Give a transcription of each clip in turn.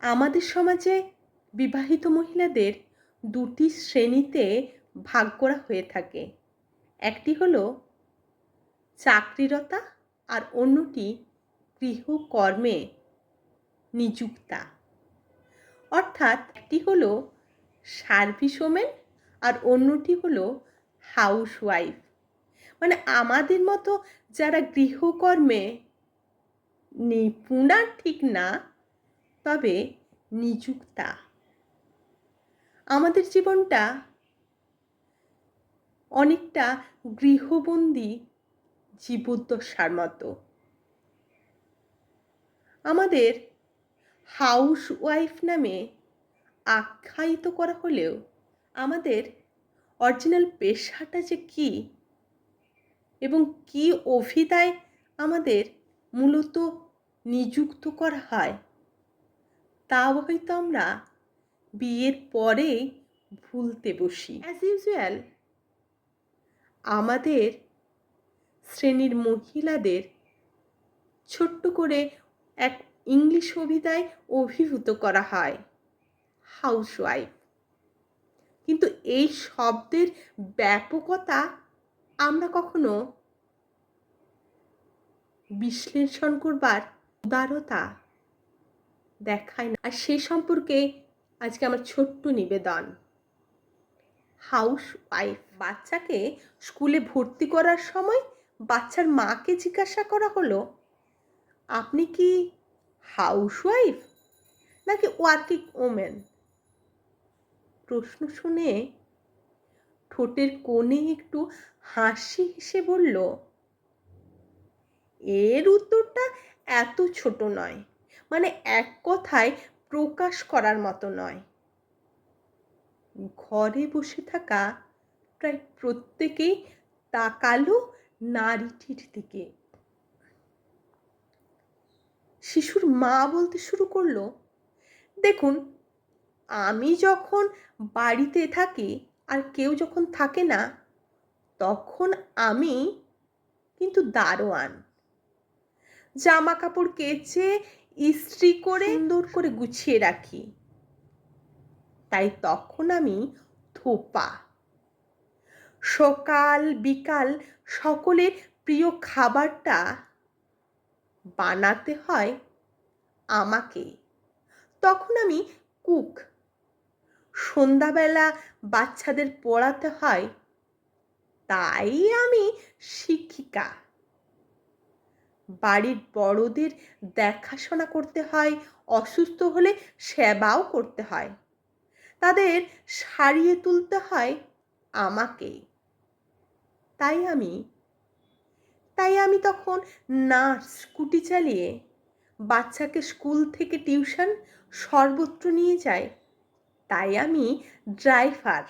আমাদের সমাজে বিবাহিত মহিলাদের দুটি শ্রেণীতে ভাগ করা হয়ে থাকে। একটি হলো চাকরিরতা আর অন্যটি গৃহকর্মে নিযুক্তা। অর্থাৎ একটি হলো সার্ভিস ওমেন আর অন্যটি হলো হাউস ওয়াইফ মানে আমাদের মতো যারা গৃহকর্মে নিপুণা ঠিক না তবে নিযুক্তা। আমাদের জীবনটা অনেকটা গৃহবন্দী জীবদ্দশার মতো আমাদের হাউস ওয়াইফ নামে আখ্যায়িত করা হলেও আমাদের অরিজিনাল পেশাটা যে কী এবং কী অভিদায় আমাদের মূলত নিযুক্ত করা হয় তা হয়তো আমরা বিয়ের পরে ভুলতে বসি। অ্যাজ ইউজুয়াল আমাদের শ্রেণির মহিলাদের ছোট্ট করে এক ইংলিশ অভিধায় অভিভূত করা হয় হাউসওয়াইফ কিন্তু এই শব্দের ব্যাপকতা আমরা কখনো বিশ্লেষণ করবার উদারতা দেখায় না। আর সেই সম্পর্কে আজকে আমার ছোট্ট নিবেদন। হাউস ওয়াইফ বাচ্চাকে স্কুলে ভর্তি করার সময় বাচ্চার মাকে জিজ্ঞাসা করা হলো, আপনি কি হাউস ওয়াইফ নাকি ওয়ার্কিং ওমেন? প্রশ্ন শুনে ঠোঁটের কোণে একটু হাসি হেসে বলল, এর উত্তরটা এত ছোট নয়। মানে এক কথায় প্রকাশ করার মতো নয়। ঘরে বসে থাকা প্রায় প্রত্যেকেই তাকালো নারীটির দিকে। শিশুর মা বলতে শুরু করল, দেখুন, আমি যখন বাড়িতে থাকি আর কেউ যখন থাকে না, তখন আমি কিন্তু দারোয়ান। জামা কাপড় কেচে ইস্ত্রি করে সুন্দর করে গুছিয়ে রাখি। তাই তখন আমি থোপা সকাল, বিকাল সকলের প্রিয় খাবারটা বানাতে হয় আমাকে। তখন আমি কুক। সন্ধ্যাবেলা বাচ্চাদের পড়াতে হয়। তাই আমি শিক্ষিকা। বাড়ির বড়দের দেখাশোনা করতে হয়, অসুস্থ হলে সেবাও করতে হয়। তাদের সারিয়ে তুলতে হয় আমাকে তাই আমি তাই আমি তখন নার্স স্কুটি চালিয়ে বাচ্চাকে স্কুল থেকে টিউশন সর্বত্র নিয়ে যাই। তাই আমি ড্রাইভার।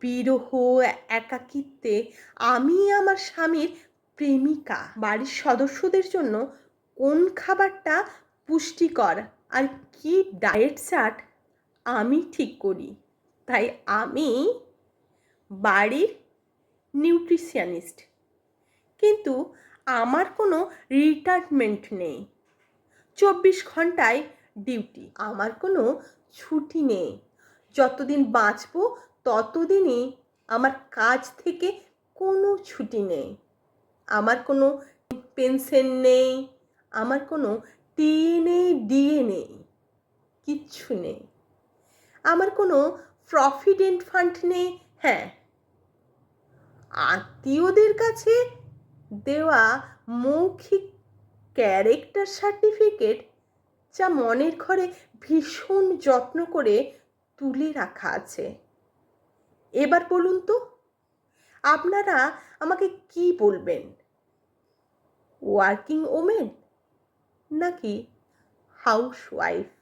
বিরহ, একাকিত্বে আমি আমার স্বামীর প্রেমিকা। বাড়ির সদস্যদের জন্য কোন খাবারটা পুষ্টিকর আর কি ডায়েট চার্ট আমি ঠিক করি? তাই আমি বাড়ির নিউট্রিশিয়ানিস্ট কিন্তু আমার কোনো রিটায়ারমেন্ট নেই। চব্বিশ ঘন্টায় ডিউটি আমার কোনো ছুটি নেই। যতদিন বাঁচবো ততদিনই আমার কাজ থেকে কোনো ছুটি নেই। আমার কোনো পেনশন নেই, আমার কোনো টিএ নেই ডিএ নেই কিচ্ছু নেই। আমার কোনো প্রফিডেন্ট ফান্ড নেই হ্যাঁ। আত্মীয়দের কাছে দেওয়া মৌখিক ক্যারেক্টার সার্টিফিকেট যা মনের ঘরে ভীষণ যত্ন করে তুলে রাখা আছে। এবার বলুন তো আপনারা আমাকে কি বলবেন? ওয়ার্কিং ওমেন নাকি হাউস ওয়াইফ